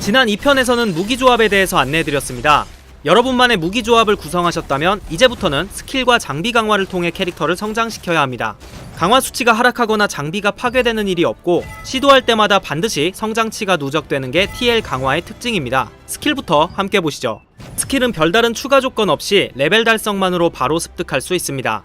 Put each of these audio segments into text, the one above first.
지난 2편에서는 무기 조합에 대해서 안내해드렸습니다. 여러분만의 무기 조합을 구성하셨다면 이제부터는 스킬과 장비 강화를 통해 캐릭터를 성장시켜야 합니다. 강화 수치가 하락하거나 장비가 파괴되는 일이 없고 시도할 때마다 반드시 성장치가 누적되는 게 TL 강화의 특징입니다. 스킬부터 함께 보시죠. 스킬은 별다른 추가 조건 없이 레벨 달성만으로 바로 습득할 수 있습니다.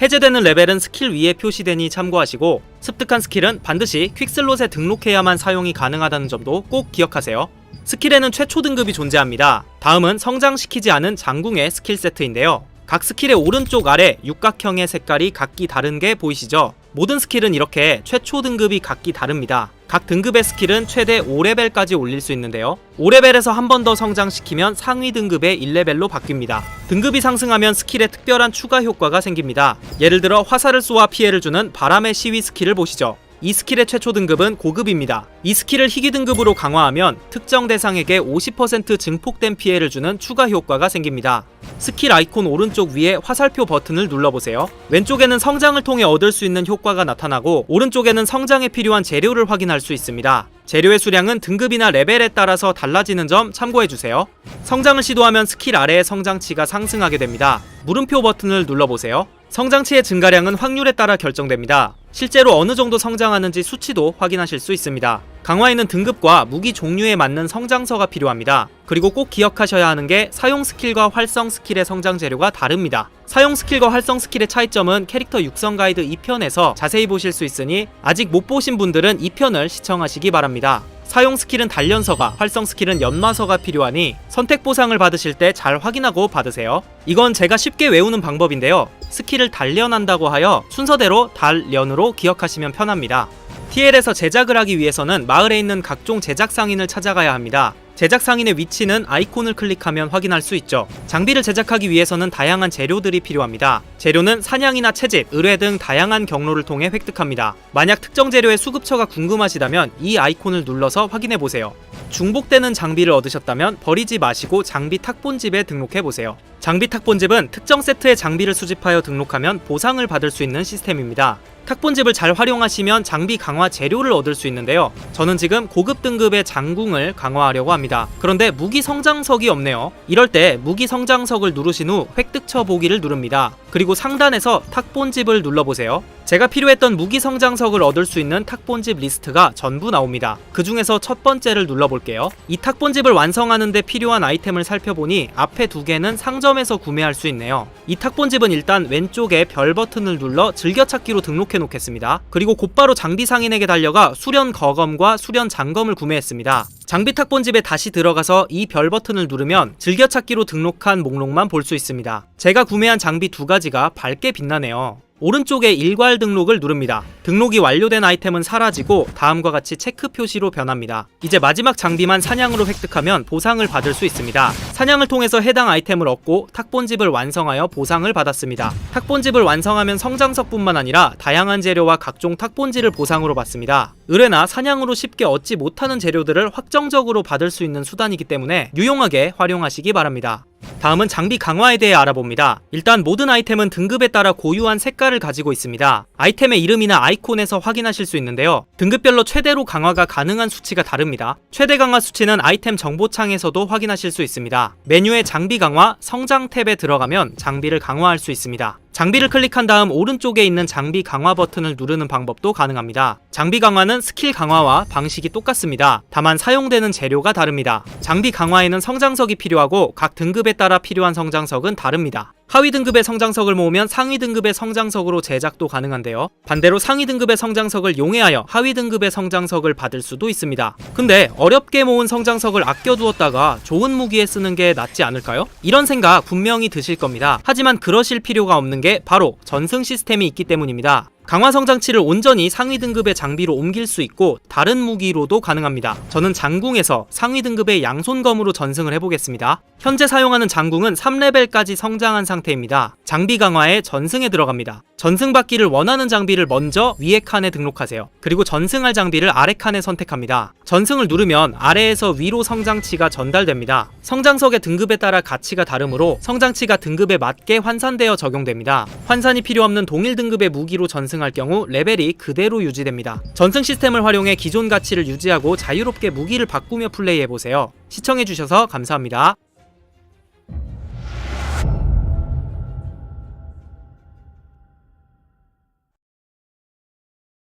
해제되는 레벨은 스킬 위에 표시되니 참고하시고 습득한 스킬은 반드시 퀵슬롯에 등록해야만 사용이 가능하다는 점도 꼭 기억하세요. 스킬에는 최초 등급이 존재합니다. 다음은 성장시키지 않은 장궁의 스킬 세트인데요. 각 스킬의 오른쪽 아래 육각형의 색깔이 각기 다른 게 보이시죠? 모든 스킬은 이렇게 최초 등급이 각기 다릅니다. 각 등급의 스킬은 최대 5레벨까지 올릴 수 있는데요. 5레벨에서 한 번 더 성장시키면 상위 등급의 1레벨로 바뀝니다. 등급이 상승하면 스킬에 특별한 추가 효과가 생깁니다. 예를 들어 화살을 쏘아 피해를 주는 바람의 시위 스킬을 보시죠. 이 스킬의 최초 등급은 고급입니다. 이 스킬을 희귀 등급으로 강화하면 특정 대상에게 50% 증폭된 피해를 주는 추가 효과가 생깁니다. 스킬 아이콘 오른쪽 위에 화살표 버튼을 눌러보세요. 왼쪽에는 성장을 통해 얻을 수 있는 효과가 나타나고 오른쪽에는 성장에 필요한 재료를 확인할 수 있습니다. 재료의 수량은 등급이나 레벨에 따라서 달라지는 점 참고해주세요. 성장을 시도하면 스킬 아래의 성장치가 상승하게 됩니다. 물음표 버튼을 눌러보세요. 성장치의 증가량은 확률에 따라 결정됩니다. 실제로 어느 정도 성장하는지 수치도 확인하실 수 있습니다. 강화에는 등급과 무기 종류에 맞는 성장서가 필요합니다. 그리고 꼭 기억하셔야 하는 게 사용 스킬과 활성 스킬의 성장 재료가 다릅니다. 사용 스킬과 활성 스킬의 차이점은 캐릭터 육성 가이드 2편에서 자세히 보실 수 있으니 아직 못 보신 분들은 2편을 시청하시기 바랍니다. 사용 스킬은 단련서가, 활성 스킬은 연마서가 필요하니 선택 보상을 받으실 때 잘 확인하고 받으세요. 이건 제가 쉽게 외우는 방법인데요. 스킬을 단련한다고 하여 순서대로 달련으로 기억하시면 편합니다. TL에서 제작을 하기 위해서는 마을에 있는 각종 제작 상인을 찾아가야 합니다. 제작 상인의 위치는 아이콘을 클릭하면 확인할 수 있죠. 장비를 제작하기 위해서는 다양한 재료들이 필요합니다. 재료는 사냥이나 채집, 의뢰 등 다양한 경로를 통해 획득합니다. 만약 특정 재료의 수급처가 궁금하시다면 이 아이콘을 눌러서 확인해 보세요. 중복되는 장비를 얻으셨다면 버리지 마시고 장비 탁본집에 등록해 보세요. 장비 탁본집은 특정 세트의 장비를 수집하여 등록하면 보상을 받을 수 있는 시스템입니다. 탁본집을 잘 활용하시면 장비 강화 재료를 얻을 수 있는데요. 저는 지금 고급 등급의 장궁을 강화하려고 합니다. 그런데 무기 성장석이 없네요. 이럴 때 무기 성장석을 누르신 후 획득처 보기를 누릅니다. 그리고 상단에서 탁본집을 눌러보세요. 제가 필요했던 무기 성장석을 얻을 수 있는 탁본집 리스트가 전부 나옵니다. 그 중에서 첫 번째를 눌러볼게요. 이 탁본집을 완성하는데 필요한 아이템을 살펴보니 앞에 두 개는 상 점에서 구매할 수 있네요. 이 탁본집은 일단 왼쪽에 별 버튼을 눌러 즐겨찾기로 등록해 놓겠습니다. 그리고 곧바로 장비 상인에게 달려가 수련 거검과 수련 장검을 구매했습니다. 장비 탁본집에 다시 들어가서 이 별 버튼을 누르면 즐겨찾기로 등록한 목록만 볼 수 있습니다. 제가 구매한 장비 두 가지가 밝게 빛나네요. 오른쪽에 일괄 등록을 누릅니다. 등록이 완료된 아이템은 사라지고 다음과 같이 체크 표시로 변합니다. 이제 마지막 장비만 사냥으로 획득하면 보상을 받을 수 있습니다. 사냥을 통해서 해당 아이템을 얻고 탁본집을 완성하여 보상을 받았습니다. 탁본집을 완성하면 성장석뿐만 아니라 다양한 재료와 각종 탁본지를 보상으로 받습니다. 의뢰나 사냥으로 쉽게 얻지 못하는 재료들을 확정적으로 받을 수 있는 수단이기 때문에 유용하게 활용하시기 바랍니다. 다음은 장비 강화에 대해 알아봅니다. 일단 모든 아이템은 등급에 따라 고유한 색깔을 가지고 있습니다. 아이템의 이름이나 아이콘에서 확인하실 수 있는데요. 등급별로 최대로 강화가 가능한 수치가 다릅니다. 최대 강화 수치는 아이템 정보창에서도 확인하실 수 있습니다. 메뉴의 장비 강화, 성장 탭에 들어가면 장비를 강화할 수 있습니다. 장비를 클릭한 다음 오른쪽에 있는 장비 강화 버튼을 누르는 방법도 가능합니다. 장비 강화는 스킬 강화와 방식이 똑같습니다. 다만 사용되는 재료가 다릅니다. 장비 강화에는 성장석이 필요하고 각 등급에 따라 필요한 성장석은 다릅니다. 하위 등급의 성장석을 모으면 상위 등급의 성장석으로 제작도 가능한데요. 반대로 상위 등급의 성장석을 용해하여 하위 등급의 성장석을 받을 수도 있습니다. 근데 어렵게 모은 성장석을 아껴두었다가 좋은 무기에 쓰는 게 낫지 않을까요? 이런 생각 분명히 드실 겁니다. 하지만 그러실 필요가 없는 게 바로 전승 시스템이 있기 때문입니다. 강화 성장치를 온전히 상위 등급의 장비로 옮길 수 있고 다른 무기로도 가능합니다. 저는 장궁에서 상위 등급의 양손검으로 전승을 해보겠습니다. 현재 사용하는 장궁은 3레벨까지 성장한 상태입니다. 장비 강화에 전승에 들어갑니다. 전승받기를 원하는 장비를 먼저 위에 칸에 등록하세요. 그리고 전승할 장비를 아래 칸에 선택합니다. 전승을 누르면 아래에서 위로 성장치가 전달됩니다. 성장석의 등급에 따라 가치가 다르므로 성장치가 등급에 맞게 환산되어 적용됩니다. 환산이 필요 없는 동일 등급의 무기로 전승할 경우 레벨이 그대로 유지됩니다. 전승 시스템을 활용해 기존 가치를 유지하고 자유롭게 무기를 바꾸며 플레이해보세요. 시청해주셔서 감사합니다.